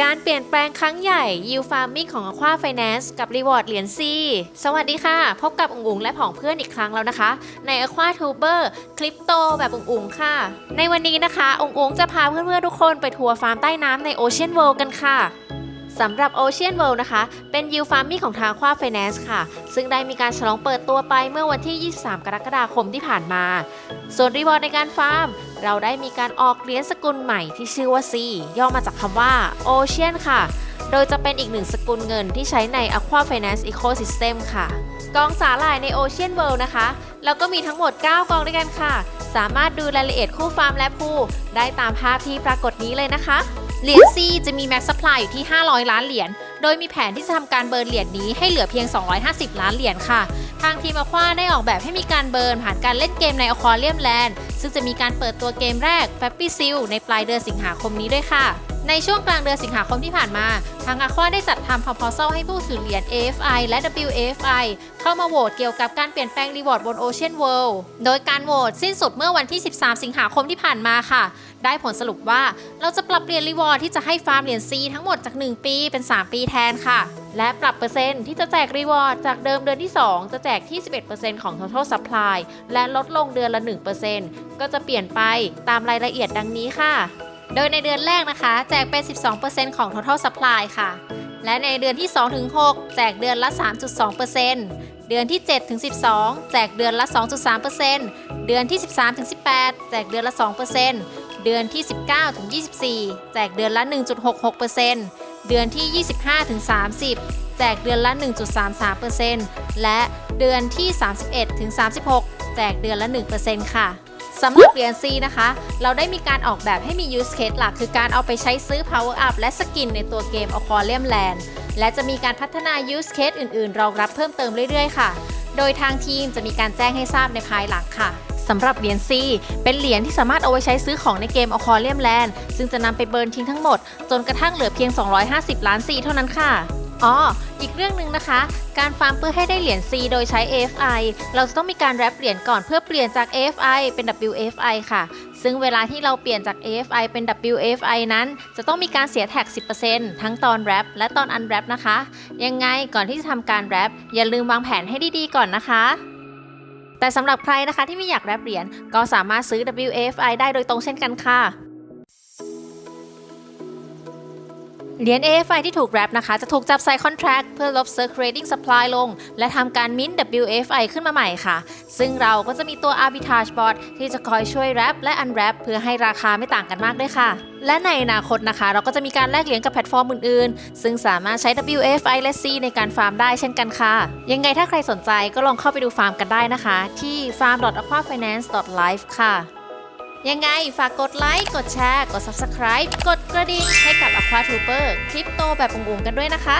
การเปลี่ยนแปลงครั้งใหญ่ Yield Farming ของ Aqua Finance กับ Reward เหรียญ C สวัสดีค่ะ พบกับอุ๋งอุ๋งและผองเพื่อนอีกครั้งแล้วนะคะ ใน Aqua Tuber คลิปโตแบบอุ๋งอุ๋งค่ะ ในวันนี้นะคะอุ๋งอุ๋งจะพาเพื่อนๆทุกคนไปทัวร์ฟาร์มใต้น้ำใน Ocean World กันค่ะสำหรับ Ocean World นะคะ เป็น Yield Farming ของทาง Aqua Finance ค่ะ ซึ่งได้มีการฉลองเปิดตัวไปเมื่อวันที่ 23 กรกฎาคมที่ผ่านมา ส่วนรีวอร์ดในการฟาร์ม เราได้มีการออกเหรียญสกุลใหม่ที่ชื่อว่า C ย่อมาจากคำว่า Ocean ค่ะ โดยจะเป็นอีกหนึ่งสกุลเงินที่ใช้ใน Aqua Finance Ecosystem ค่ะ กองสาหร่ายใน Ocean World นะคะ แล้วก็มีทั้งหมด 9 กองด้วยกันค่ะ สามารถดูรายละเอียดคู่ฟาร์มและผู้ได้ตามภาพที่ปรากฏนี้เลยนะคะ เหรียญ C จะมีแม็กซ์ supply อยู่ที่ 500 ล้านเหรียญ โดยมีแผนที่จะทำการเบิร์นเหรียญนี้ให้เหลือเพียง 250 ล้านเหรียญค่ะทางทีมอควาได้ออกแบบให้มีการเบิร์นผ่านการเล่นเกมในอควาเรียมแลนด์ ซึ่งจะมีการเปิดตัวเกมแรก f a p p y s e a l ในปลายเดือนสิงหาคมนี้ด้วยค่ะ ในช่วงกลางเดือนสิงหาคมที่ผ่านมา ทางอควาได้จัดทำ proposal ให้ผู้ถือเหรียญ AFI และ WFI เข้ามาโหวตเกี่ยวกับการเปลี่ยนแปลงรีวอร์ดบน Ocean World โดยการโหวตสิ้นสุดเมื่อวันที่ 13 สิงหาคมที่ผ่านมาค่ะ ได้ผลสรุปว่าเราจะปรับเปลี่ยนรีวอร์ดที่จะให้ฟาร์มเหรียญ C ทั้งหมดจาก 1 ปีเป็น 3 ปีแทนค่ะ และปรับเปอร์เซ็นต์ที่จะแจกรีวอร์ดจากเดิมเดือนที่ 2 จะแจกที่ 11%ของ total supply และลดลงเดือนละ 1%ก็จะเปลี่ยนไปตามรายละเอียดดังนี้ค่ะ โดยในเดือนแรกนะคะ แจกเป็น 12%ของ total supply ค่ะ และในเดือนที่ 2-6 แจกเดือนละ 3.2%เดือนที่ 7-12 แจกเดือนละ 2.3%เดือนที่ 13-18 แจกเดือนละ 2%เดือนที่ 19-24 แจกเดือนละ 1.66%เดือนที่ 25-30 แจกเดือนละ 1.33%และเดือนที่ 31-36 แจกเดือนละ 1%ค่ะ สำหรับเหรียญ C นะคะ เราได้มีการออกแบบให้มี use case หลัก คือการเอาไปใช้ซื้อ power up และสกินในตัวเกม Aquarium Land และจะมีการพัฒนา use case อื่นๆ รองรับเพิ่มเติมเรื่อยๆ ค่ะ โดยทางทีมจะมีการแจ้งให้ทราบในภายหลังค่ะสำหรับเหรียญ C เป็นเหรียญที่สามารถเอาไว้ใช้ซื้อของในเกม Aquarium Land ซึ่งจะนำไปเบิร์นทิ้งทั้งหมด จนกระทั่งเหลือเพียง 250 ล้าน C เท่านั้นค่ะ อ๋อ อีกเรื่องหนึ่งนะคะ การฟาร์มเพื่อให้ได้เหรียญ C โดยใช้ AFI เราจะต้องมีการแรปเหรียญก่อนเพื่อเปลี่ยนจาก AFI เป็น WFI ค่ะ ซึ่งเวลาที่เราเปลี่ยนจาก AFI เป็น WFI นั้น จะต้องมีการเสียแท็ก 10%ทั้งตอนแรปและตอนอันแรปนะคะ ยังไงก่อนที่จะทำการแรปอย่าลืมวางแผนให้ดีๆก่อนนะคะแต่สำหรับใครนะคะที่ไม่อยากแรปเหรียญก็สามารถซื้อ WFI ได้โดยตรงเช่นกันค่ะ เหรียญ AFI ที่ถูกแรปนะคะ จะถูกจับใส่คอนแท c t เพื่อลบ circulating supply ลง และทำการ mint WFI ขึ้นมาใหม่ค่ะ ซึ่งเราก็จะมีตัว arbitrage bot ที่จะคอยช่วยแรปและ unwrap เพื่อให้ราคาไม่ต่างกันมากด้วยค่ะ และในอนาคตนะคะ เราก็จะมีการแลกเหรียญกับแพลตฟอร์มอื่นๆ ซึ่งสามารถใช้ WFI และ C ในการฟาร์มได้เช่นกันค่ะ ยังไงถ้าใครสนใจก็ลองเข้าไปดูฟาร์มกันได้นะคะ ที่ farm.aquafinance.life ค่ะ ยังไงฝากกดไลค์ กดแชร์ กด Subscribe กดกระดิ่งให้กับ Aqua Tuber คลิปโตแบบอุ๋งๆกันด้วยนะคะ